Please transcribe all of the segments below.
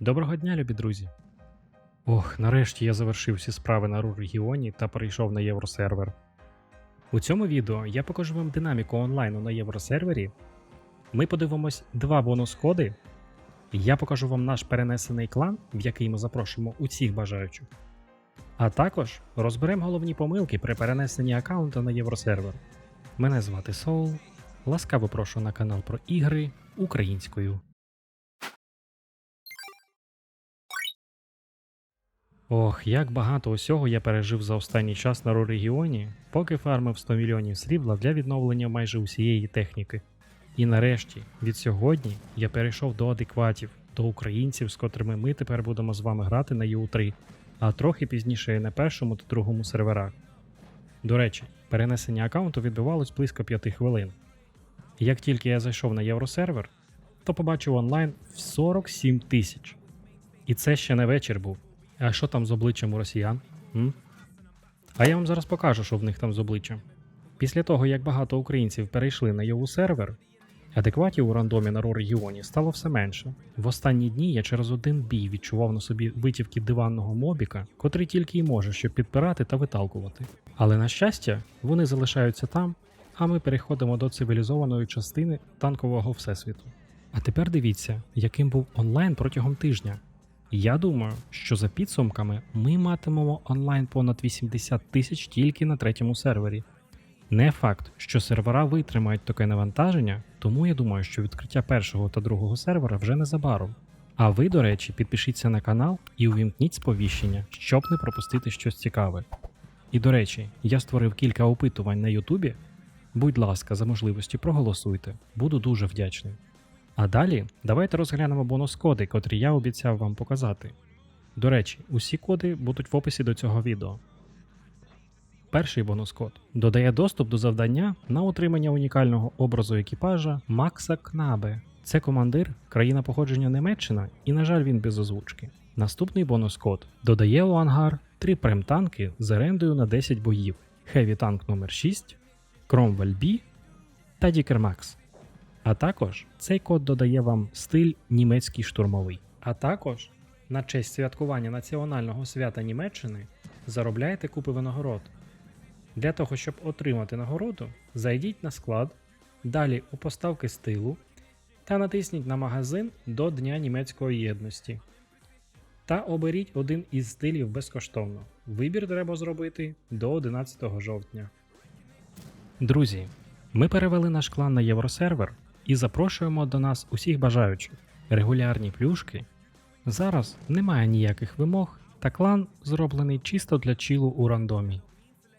Доброго дня, любі друзі. Ох, нарешті я завершив всі справи на регіоні та перейшов на євросервер. У цьому відео я покажу вам динаміку онлайну на євросервері. Ми подивимось два бонус-коди. Я покажу вам наш перенесений клан, в який ми запрошуємо усіх бажаючих. А також розберемо головні помилки при перенесенні аккаунта на євросервер. Мене звати Соул. Ласкаво прошу на канал про ігри українською. Ох, як багато усього я пережив за останній час на регіоні, поки фармив 100 мільйонів срібла для відновлення майже усієї техніки. І нарешті, від сьогодні, я перейшов до адекватів, до українців, з котрими ми тепер будемо з вами грати на ЄУ3, а трохи пізніше і на першому та другому серверах. До речі, перенесення аккаунту відбувалось близько 5 хвилин. Як тільки я зайшов на євросервер, то побачив онлайн в 47 тисяч. І це ще не вечір був. А що там з обличчям у росіян? М? А я вам зараз покажу, що в них там з обличчям. Після того, як багато українців перейшли на його сервер, адекватів у рандомі на регіоні стало все менше. В останні дні я через один бій відчував на собі витівки диванного мобіка, котрий тільки й може, щоб підпирати та виталкувати. Але на щастя, вони залишаються там, а ми переходимо до цивілізованої частини танкового всесвіту. А тепер дивіться, яким був онлайн протягом тижня. Я думаю, що за підсумками ми матимемо онлайн понад 80 тисяч тільки на третьому сервері. Не факт, що сервера витримають таке навантаження, тому я думаю, що відкриття першого та другого сервера вже незабаром. А ви, до речі, підпишіться на канал і увімкніть сповіщення, щоб не пропустити щось цікаве. І до речі, я створив кілька опитувань на Ютубі. Будь ласка, за можливості проголосуйте, буду дуже вдячний. А далі давайте розглянемо бонус-коди, котрі я обіцяв вам показати. До речі, усі коди будуть в описі до цього відео. Перший бонус-код додає доступ до завдання на отримання унікального образу екіпажа Макса Кнабе. Це командир, країна походження Німеччина, і, на жаль, він без озвучки. Наступний бонус-код додає у ангар три прем-танки з орендою на 10 боїв: Heavy Tank номер 6 Cromwell B та Дікер Макс. А також цей код додає вам стиль німецький штурмовий. А також на честь святкування національного свята Німеччини заробляєте купи винагород. Для того, щоб отримати нагороду, зайдіть на склад, далі у поставки стилу та натисніть на магазин до Дня німецької єдності. Та оберіть один із стилів безкоштовно. Вибір треба зробити до 11 жовтня. Друзі, ми перевели наш клан на євросервер і запрошуємо до нас усіх бажаючих. Регулярні плюшки. Зараз немає ніяких вимог, та клан зроблений чисто для чілу у рандомі.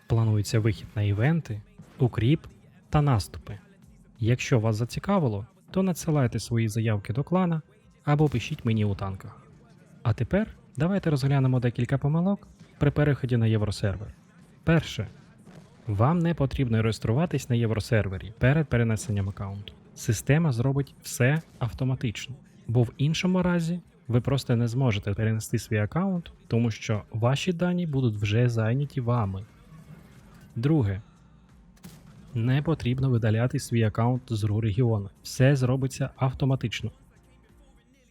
Планується вихід на івенти, укріп та наступи. Якщо вас зацікавило, то надсилайте свої заявки до клана або пишіть мені у танках. А тепер давайте розглянемо декілька помилок при переході на євросервер. Перше. Вам не потрібно реєструватись на євросервері перед перенесенням аккаунту. Система зробить все автоматично, бо в іншому разі ви просто не зможете перенести свій аккаунт, тому що ваші дані будуть вже зайняті вами. Друге. Не потрібно видаляти свій аккаунт з РУ регіону. Все зробиться автоматично.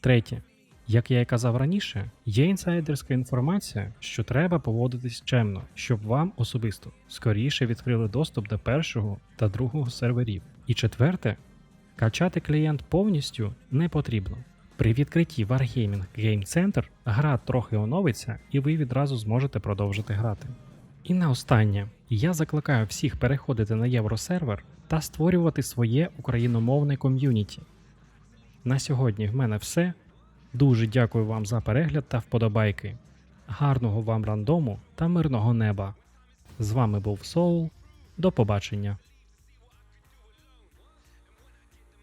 Третє. Як я і казав раніше, є інсайдерська інформація, що треба поводитись чемно, щоб вам особисто скоріше відкрили доступ до першого та другого серверів. І четверте, качати клієнт повністю не потрібно. При відкритті Wargaming Game Center гра трохи оновиться, і ви відразу зможете продовжити грати. І на останнє, я закликаю всіх переходити на євросервер та створювати своє україномовне ком'юніті. На сьогодні в мене все. Дуже дякую вам за перегляд та вподобайки. Гарного вам рандому та мирного неба. З вами був Соул. До побачення.